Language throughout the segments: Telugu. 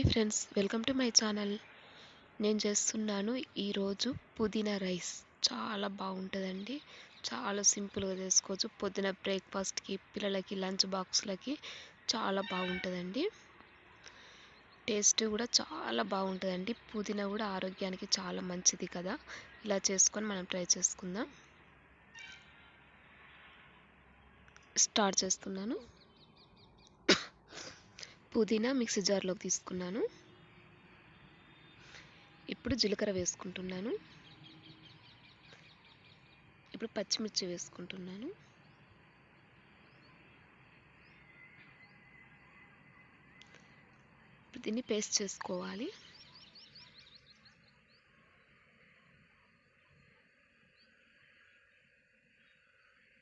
Hi friends welcome to my channel. నేను చేస్తున్నాను ఈరోజు పుదీనా రైస్. చాలా బాగుంటుందండి. చాలా సింపుల్గా చేసుకోవచ్చు. పొద్దున బ్రేక్ఫాస్ట్కి పిల్లలకి లంచ్ బాక్స్లకి చాలా బాగుంటుందండి. టేస్ట్ కూడా చాలా బాగుంటుందండి. పుదీనా కూడా ఆరోగ్యానికి చాలా మంచిది కదా. ఇలా చేసుకొని మనం ట్రై చేసుకుందాం. స్టార్ట్ చేస్తున్నాను. పుదీనా మిక్సీ జార్లోకి తీసుకున్నాను. ఇప్పుడు జీలకర్ర వేసుకుంటున్నాను. ఇప్పుడు పచ్చిమిర్చి వేసుకుంటున్నాను. ఇప్పుడు దీన్ని పేస్ట్ చేసుకోవాలి.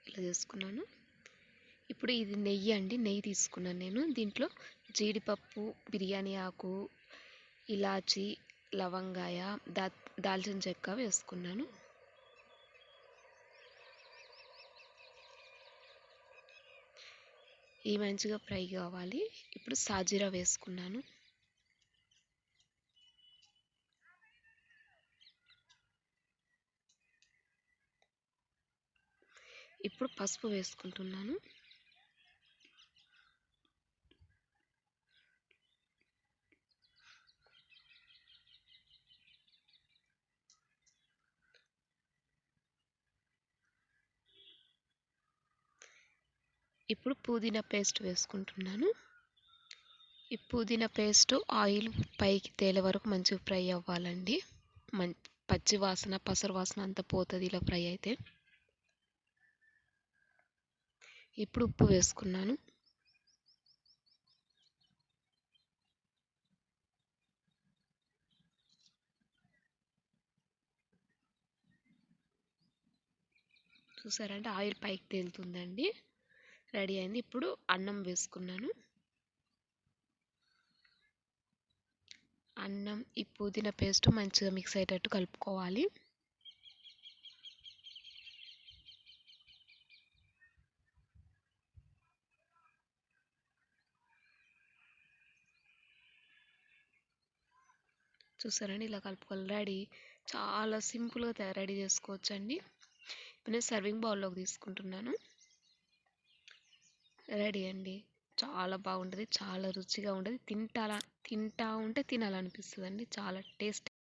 ఇలా చేసుకున్నాను. ఇప్పుడు ఇది నెయ్యి అండి. నెయ్యి తీసుకున్నాను నేను. దీంట్లో జీడిపప్పు బిర్యానీ ఆకు ఇలాచి లవంగాయ దా దాల్చిన చెక్క వేసుకున్నాను. ఈ మంచిగా ఫ్రై కావాలి. ఇప్పుడు సాజీరా వేసుకున్నాను. ఇప్పుడు పసుపు వేసుకుంటున్నాను. ఇప్పుడు పుదీనా పేస్ట్ వేసుకుంటున్నాను. ఈ పుదీనా పేస్ట్ ఆయిల్ పైకి తేలే వరకు మంచిగా ఫ్రై అవ్వాలండి. మం పచ్చి వాసన పసరు వాసన అంతా పోతుంది ఇలా ఫ్రై అయితే. ఇప్పుడు ఉప్పు వేసుకున్నాను. చూసారంటే ఆయిల్ పైకి తేలుతుందండి. రెడీ అయింది. ఇప్పుడు అన్నం వేసుకున్నాను. అన్నం ఈ పుదీనా పేస్ట్ మంచిగా మిక్స్ అయ్యేటట్టు కలుపుకోవాలి. చూసారండి? ఇలా కలుపుకోవాలి. రెడీ. చాలా సింపుల్గా రెడీ చేసుకోవచ్చండి. ఇప్పుడు నేను సర్వింగ్ బౌల్లోకి తీసుకుంటున్నాను. రెడీ అండి. చాలా బాగుంటుంది. చాలా రుచిగా ఉంటుంది. తింటా తింటా ఉంటే తినాలనిపిస్తుంది అండి చాలా టేస్ట్